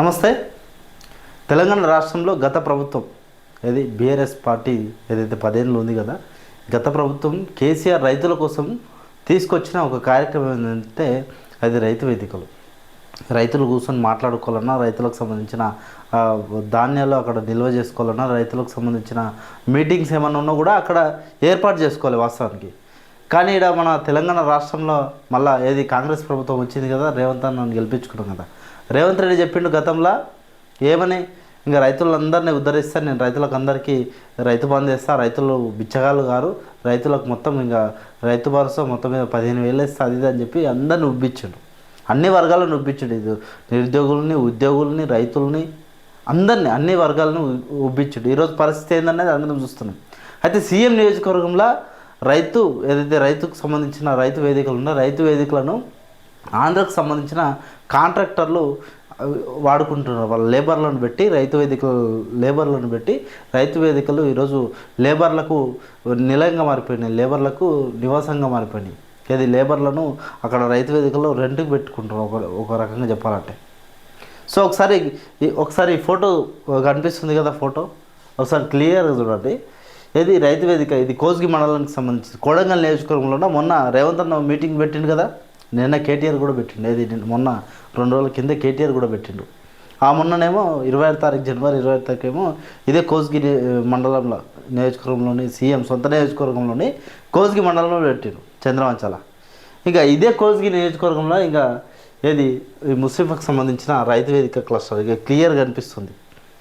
నమస్తే. తెలంగాణ రాష్ట్రంలో గత ప్రభుత్వం ఏది బీఆర్ఎస్ పార్టీ ఏదైతే పదేళ్ళు ఉంది కదా గత ప్రభుత్వం కేసీఆర్ రైతుల కోసం తీసుకొచ్చిన ఒక కార్యక్రమం ఏంటంటే అది రైతు వేదికలు. రైతులు కూర్చొని మాట్లాడుకోవాలన్నా రైతులకు సంబంధించిన ధాన్యాలు అక్కడ నిల్వ చేసుకోవాలన్నా రైతులకు సంబంధించిన మీటింగ్స్ ఏమన్నా ఉన్నా కూడా అక్కడ ఏర్పాటు చేసుకోవాలి వాస్తవానికి. కానీ ఇక్కడ మన తెలంగాణ రాష్ట్రంలో మళ్ళా ఏది కాంగ్రెస్ ప్రభుత్వం వచ్చింది కదా రేవంత్ అన్న గెలిపించుకున్నాం కదా రేవంత్ రెడ్డి చెప్పిండు గతంలో ఏమని? ఇంకా రైతులందరినీ ఉద్ధరిస్తాను నేను రైతులకు అందరికీ రైతు బంద్ చేస్తా రైతులు బిచ్చగాళ్ళు గారు రైతులకు మొత్తం ఇంకా రైతు భరోసా మొత్తం మీద పదిహేను వేలు వేస్తా అది ఇది అని చెప్పి అందరిని ఉబ్బించాడు అన్ని వర్గాలను ఉబ్బించాడు ఇది. నిరుద్యోగుల్ని ఉద్యోగుల్ని రైతుల్ని అందరినీ అన్ని వర్గాలను ఉ- ఉబ్బించాడు ఈరోజు పరిస్థితి ఏందనేది అందరం చూస్తున్నాం. అయితే సీఎం నియోజకవర్గంలో రైతు ఏదైతే రైతుకు సంబంధించిన రైతు వేదికలు ఉన్నా రైతు వేదికలను ఆంధ్రకు సంబంధించిన కాంట్రాక్టర్లు వాడుకుంటున్నారు. వాళ్ళ లేబర్లను పెట్టి రైతు వేదికలు లేబర్లను పెట్టి రైతు వేదికలు ఈరోజు లేబర్లకు నిలయంగా మారిపోయినాయి. లేబర్లకు నివాసంగా మారిపోయినాయి. ఇది లేబర్లను అక్కడ రైతు వేదికలో రెంట్కి పెట్టుకుంటున్నారు ఒక ఒక రకంగా చెప్పాలంటే. సో ఒకసారి ఒకసారి ఫోటో కనిపిస్తుంది కదా ఫోటో? ఒకసారి క్లియర్గా చూడండి. ఇది రైతు వేదిక ఇది కోస్గి మండలానికి సంబంధించి కోడంగల్ నియోజకవర్గంలో మొన్న రేవంత్ అన్న మీటింగ్ పెట్టిండు కదా? నిన్న కేటీఆర్ కూడా పెట్టిండు. ఏది మొన్న రెండు రోజుల కింద కేటీఆర్ కూడా పెట్టిండు. ఆ మొన్ననేమో ఇరవై ఆరు తారీఖు జనవరి ఇరవై ఆరు తారీఖు ఏమో ఇదే కోసుగిరి మండలంలో నియోజకవర్గంలోని సీఎం సొంత నియోజకవర్గంలోని కోస్గి మండలంలో పెట్టిండు చంద్రవంచాల. ఇంకా ఇదే కోస్గి నియోజకవర్గంలో ఇంకా ఏది ఈ ముస్లింలకు సంబంధించిన రైతు వేదిక క్లస్టర్ ఇక క్లియర్గా కనిపిస్తుంది.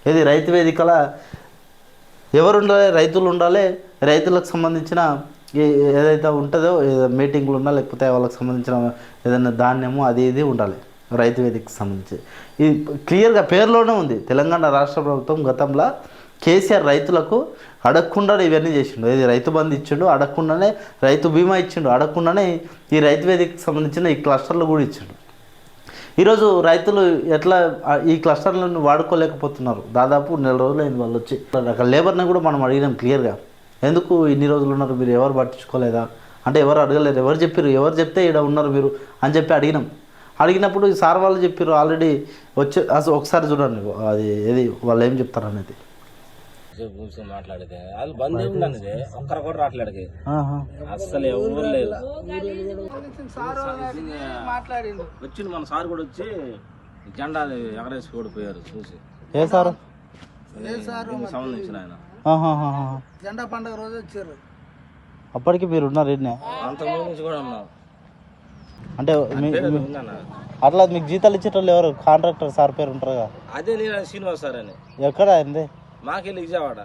ఏది రైతు వేదికల ఎవరు ఉండాలి రైతులు ఉండాలి. రైతులకు సంబంధించిన ఏదైతే ఉంటుందో ఏదో మీటింగ్లు ఉన్నా లేకపోతే వాళ్ళకి సంబంధించిన ఏదైనా ధాన్యము అది ఇది ఉండాలి. రైతు వేదికకి సంబంధించి. ఇది క్లియర్గా పేరులోనే ఉంది. తెలంగాణ రాష్ట్ర ప్రభుత్వం గతంలో కేసీఆర్ రైతులకు అడగకుండా ఇవన్నీ చేసిండు. ఇది రైతు బంధు ఇచ్చిండు అడగకుండానే రైతు బీమా ఇచ్చిండు అడగకుండానే ఈ రైతు వేదికకి సంబంధించిన ఈ క్లస్టర్లు కూడా ఇచ్చిండు. ఈరోజు రైతులు ఎట్లా ఈ క్లస్టర్లను వాడుకోలేకపోతున్నారు. దాదాపు నెల రోజులు అయింది వాళ్ళు వచ్చి. అక్కడ లేబర్ని కూడా మనం అడిగినాం క్లియర్గా. ఎందుకు ఇన్ని రోజులు ఉన్నారు మీరు? ఎవరు పట్టించుకోలేదా? అంటే ఎవరు అడగలేరు. ఎవరు చెప్పారు ఎవరు చెప్తే ఇక్కడ ఉన్నారు మీరు? అని చెప్పి అడిగినాం. అడిగినప్పుడు ఈ సార్ వాళ్ళు చెప్పారు ఆల్రెడీ వచ్చే అసలు ఒకసారి చూడండి. అది ఏది? వాళ్ళు ఏం చెప్తారు అనేది? సేపు కూర్చొని మాట్లాడితే. వాళ్ళు బంద్ ఉందండి ఇది. ఒక్కరు కూడా రావట్లేదు అస్సలు ఎవరు లేదు వచ్చింది మన సార్ కూడా వచ్చి జెండా ఎగరేసి ఓడిపోయారు చూసి. ఏ సారు? సంబంధించిన ఆయన. జెండా పండుగ రోజు వచ్చారు. అప్పటికి మీరు ఉన్నారు ఈడనే అంతకుముందు నుంచి కూడా ఉన్నాం. అంటే అట్లా మీకు జీతాలు ఇచ్చేటోళ్ళు ఎవరు? కాంట్రాక్టర్ సార్ పేరు ఉంటారుగా అదే నేను శ్రీనివాస్ సార్ అని. ఎక్కడ అయింది? మాకెళ్ళి విజయవాడ.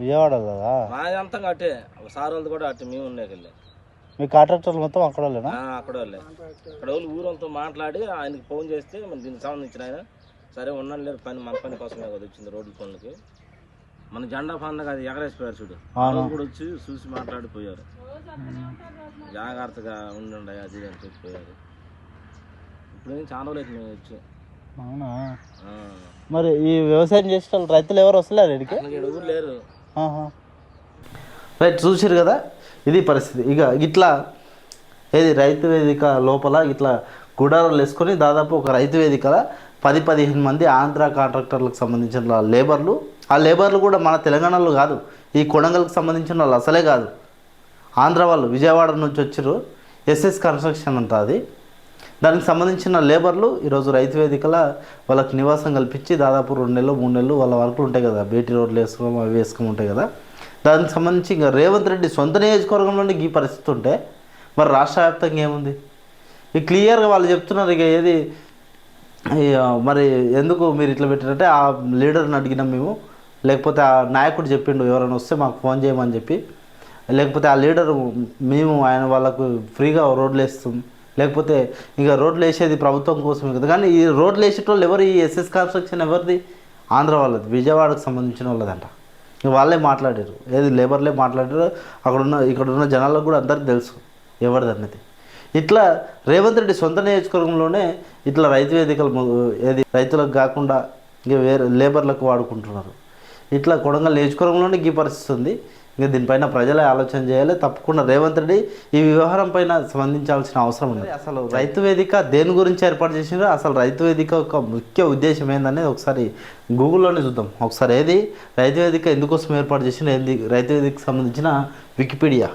విజయవాడ కదా? మాదంతా అట్టే సార్ వాళ్ళది కూడా అట్టే మేము ఉండేకెళ్ళి మీ కాంట్రాక్టర్లు మొత్తం అక్కడ వాళ్ళేనా? అక్కడ వాళ్ళే. అక్కడ వాళ్ళు ఊరంతా మాట్లాడి ఆయనకి ఫోన్ చేస్తే మన దీనికి సంబంధించిన ఆయన సరే ఉన్నాను లేదు పని మన పని కోసమే కదా వచ్చింది రోడ్ల పనులకి. మన జెండా పండుగ అది ఎగరేసిపోయారు చూడు. కూడా వచ్చి చూసి మాట్లాడిపోయారు. జాగ్రత్తగా ఉండండి అది అని చెప్పిపోయారు ఇప్పుడు చాలా రోజులు మేము వచ్చి. అవునా. మరి ఈ వ్యవసాయం చేసే వాళ్ళు రైతులు ఎవరు వస్తలేరు ఇక్కడికి? ఊరు లేరు. రైట్ చూసారు కదా ఇది పరిస్థితి. ఇక ఇట్లా ఏది రైతు వేదిక లోపల ఇట్లా గుడారాలు వేసుకొని దాదాపు ఒక రైతు వేదికల పది పదిహేను మంది ఆంధ్ర కాంట్రాక్టర్లకు సంబంధించిన లేబర్లు ఆ లేబర్లు కూడా మన తెలంగాణలో కాదు. ఈ కొడంగల్కి సంబంధించిన వాళ్ళు అసలే కాదు. ఆంధ్ర వాళ్ళు విజయవాడ నుంచి వచ్చారు ఎస్ఎస్ కన్స్ట్రక్షన్ అంట అది. దానికి సంబంధించిన లేబర్లు ఈరోజు రైతు వేదికల వాళ్ళకి నివాసం కల్పించి దాదాపు రెండు నెలలు మూడు నెలలు వాళ్ళ వర్కులు ఉంటాయి కదా. బీటీ రోడ్లు వేసుకోవడం అవి వేసుకోవడం ఉంటాయి కదా. దానికి సంబంధించి ఇంకా రేవంత్ రెడ్డి సొంత నియోజకవర్గంలోనే ఈ పరిస్థితి ఉంటే మరి రాష్ట్ర వ్యాప్తంగా ఏముంది? ఈ క్లియర్గా వాళ్ళు చెప్తున్నారు ఇక ఏది? మరి ఎందుకు మీరు ఇట్లా పెట్టారంటే ఆ లీడర్ని అడిగినాం మేము. లేకపోతే ఆ నాయకుడు చెప్పిండు ఎవరైనా వస్తే మాకు ఫోన్ చేయమని చెప్పి. లేకపోతే ఆ లీడర్ మేము ఆయన వాళ్ళకు ఫ్రీగా రోడ్లు వేస్తాం. లేకపోతే ఇంకా రోడ్లు వేసేది ప్రభుత్వం కోసమే కదా. కానీ ఈ రోడ్లు వేసేటోళ్ళు ఎవరు? ఈ ఎస్ఎస్ కన్స్ట్రక్షన్ ఎవరిది? ఆంధ్ర వాళ్ళది విజయవాడకు సంబంధించిన వాళ్ళదంట. వాళ్ళే మాట్లాడారు. ఏది లేబర్లే మాట్లాడారు. అక్కడ ఉన్న ఇక్కడ ఉన్న జనాలకు కూడా అందరికీ తెలుసు ఎవరిది అన్నది. ఇట్లా రేవంత్ రెడ్డి సొంత నియోజకవర్గంలోనే ఇట్లా రైతు వేదికలు ఏది రైతులకు కాకుండా ఇంకా వేరే లేబర్లకు వాడుకుంటున్నారు. ఇట్లా కొడంగల్ నియోజకవర్గంలోనే ఈ పరిస్థితి ఉంది. ఇంకా దీనిపైన ప్రజలే ఆలోచన చేయాలి. తప్పకుండా రేవంత్ రెడ్డి ఈ వ్యవహారం పైన స్పందించాల్సిన అవసరం ఉంది. అసలు రైతు వేదిక దేని గురించి ఏర్పాటు చేసిండ్రో అసలు రైతు వేదిక యొక్క ముఖ్య ఉద్దేశం ఏందనేది ఒకసారి గూగుల్లోనే చూద్దాం. ఒకసారి ఏది? రైతు వేదిక ఎందుకోసం ఏర్పాటు చేసిన ఏంది? రైతు వేదికకి సంబంధించిన వికీపీడియా.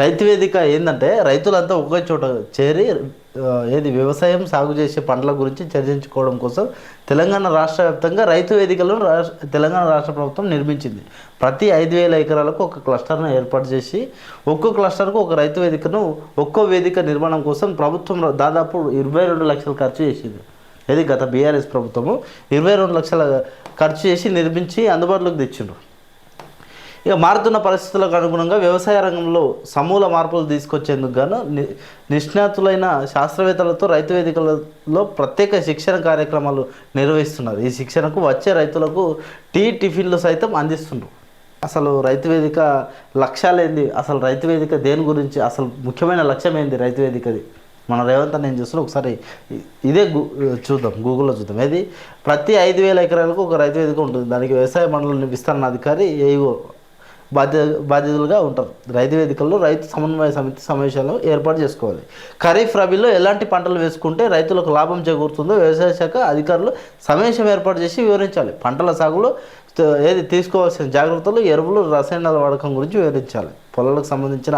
రైతు వేదిక ఏంటంటే రైతులంతా ఒకే చోట చేరి ఏది వ్యవసాయం సాగు చేసే పంటల గురించి చర్చించుకోవడం కోసం తెలంగాణ రాష్ట్ర వ్యాప్తంగా రైతు వేదికలను రాష్ట్ర తెలంగాణ రాష్ట్ర ప్రభుత్వం నిర్మించింది. ప్రతి ఐదు వేల ఎకరాలకు ఒక క్లస్టర్ను ఏర్పాటు చేసి ఒక్కో క్లస్టర్కు ఒక రైతు వేదికను ఒక్కో వేదిక నిర్మాణం కోసం ప్రభుత్వం దాదాపు ఇరవై రెండు లక్షలు ఖర్చు చేసింది. ఇది గత బీఆర్ఎస్ ప్రభుత్వము. ఇరవై రెండు లక్షల ఖర్చు చేసి నిర్మించి అందుబాటులోకి తెచ్చిండ్రు. ఇక మారుతున్న పరిస్థితులకు అనుగుణంగా వ్యవసాయ రంగంలో సమూల మార్పులు తీసుకొచ్చేందుకు గాను ని- నిష్ణాతులైన శాస్త్రవేత్తలతో రైతు వేదికలలో ప్రత్యేక శిక్షణ కార్యక్రమాలు నిర్వహిస్తున్నారు. ఈ శిక్షణకు వచ్చే రైతులకు టీ టిఫిన్లు సైతం అందిస్తున్నారు. అసలు రైతు వేదిక లక్ష్యాలేంది అసలు రైతు వేదిక దేని గురించి? అసలు ముఖ్యమైన లక్ష్యం ఏంది రైతు వేదికది? మన రేవంత్ నేను చూస్తున్నా ఒకసారి ఇదే చూద్దాం గూగుల్లో చూద్దాం. ఏది? ప్రతి ఐదు వేల ఎకరాలకు ఒక రైతు వేదిక ఉంటుంది. దానికి వ్యవసాయ మండలం విస్తరణ అధికారి ఏవో బాధ్య బాధ్యతలుగా ఉంటారు. రైతు వేదికల్లో రైతు సమన్వయ సమితి సమావేశాలు ఏర్పాటు చేసుకోవాలి. ఖరీఫ్ రబీలో ఎలాంటి పంటలు వేసుకుంటే రైతులకు లాభం చేకూరుతుందో వ్యవసాయ శాఖ అధికారులు సమావేశం ఏర్పాటు చేసి వివరించాలి. పంటల సాగులో ఏది తీసుకోవాల్సిన జాగ్రత్తలు ఎరువులు రసాయనాల వాడకం గురించి వివరించాలి. పొలాలకు సంబంధించిన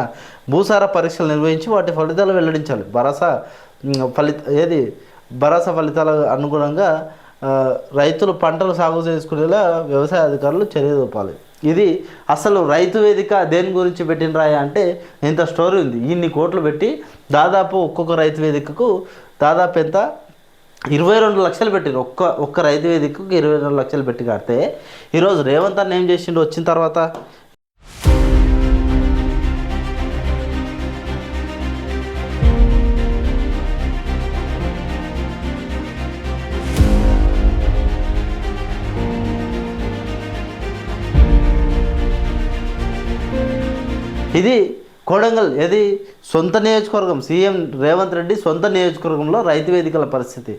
భూసార పరీక్షలు నిర్వహించి వాటి ఫలితాలు వెల్లడించాలి. భరోసా ఫలిత ఏది? భరోసా ఫలితాల అనుగుణంగా రైతులు పంటలు సాగు చేసుకునేలా వ్యవసాయ అధికారులు చర్య చూపాలి ఇది అసలు రైతు వేదిక దేని గురించి పెట్టినరా అంటే ఇంత స్టోరీ ఉంది. ఇన్ని కోట్లు పెట్టి దాదాపు ఒక్కొక్క రైతు వేదికకు దాదాపు ఎంత? ఇరవై రెండు లక్షలు పెట్టిరు. ఒక్క ఒక్క రైతు వేదికకు ఇరవై రెండు లక్షలు పెట్టి కడితే ఈరోజు రేవంత్ అన్న ఏం చేసిండు? వచ్చిన తర్వాత ఇది కొడంగల్ ఏది? సొంత నియోజకవర్గం. సీఎం రేవంత్ రెడ్డి సొంత నియోజకవర్గంలో రైతు వేదికల పరిస్థితి.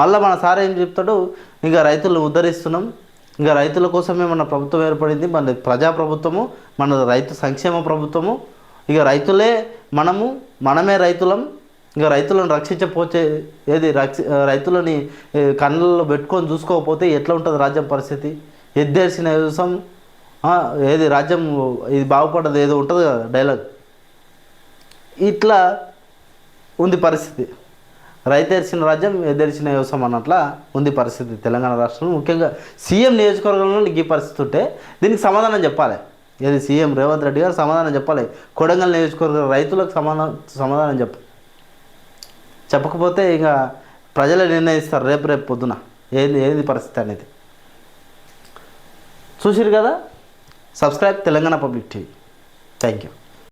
మళ్ళీ మన సార్ ఏం చెప్తాడు? ఇంకా రైతులను ఉద్ధరిస్తున్నాం. ఇంకా రైతుల కోసమే మన ప్రభుత్వం ఏర్పడింది? మన ప్రజాప్రభుత్వము మన రైతు సంక్షేమ ప్రభుత్వము. ఇక రైతులే మనము మనమే రైతులం. ఇంకా రైతులను రక్షించకపోతే ఏది? రక్షి రైతులని కళ్ళల్లో పెట్టుకొని చూసుకోకపోతే ఎట్లా ఉంటుంది రాజ్యం పరిస్థితి? ఎద్దేసిన వ్యవసాయం ఏది రాజ్యం ఇది బాగుపడ్డది ఏదో ఉంటుంది కదా డైలాగ్ ఇట్లా ఉంది పరిస్థితి. రైతు ఎరిచిన రాజ్యం ఎదిరిచిన వ్యవసాయం అన్నట్ల ఉంది పరిస్థితి తెలంగాణ రాష్ట్రంలో. ముఖ్యంగా సీఎం నియోజకవర్గంలో ఈ పరిస్థితి ఉంటే దీనికి సమాధానం చెప్పాలి. ఏది సీఎం రేవంత్ రెడ్డి గారు సమాధానం చెప్పాలి. కొడంగల్ నియోజకవర్గం రైతులకు సమాధానం సమాధానం చెప్ప. చెప్పకపోతే ఇంకా ప్రజలు నిర్ణయిస్తారు రేపు రేపు పొద్దున. ఏంది ఏది పరిస్థితి అనేది? చూసిరు కదా? Subscribe Telangana public TV thank you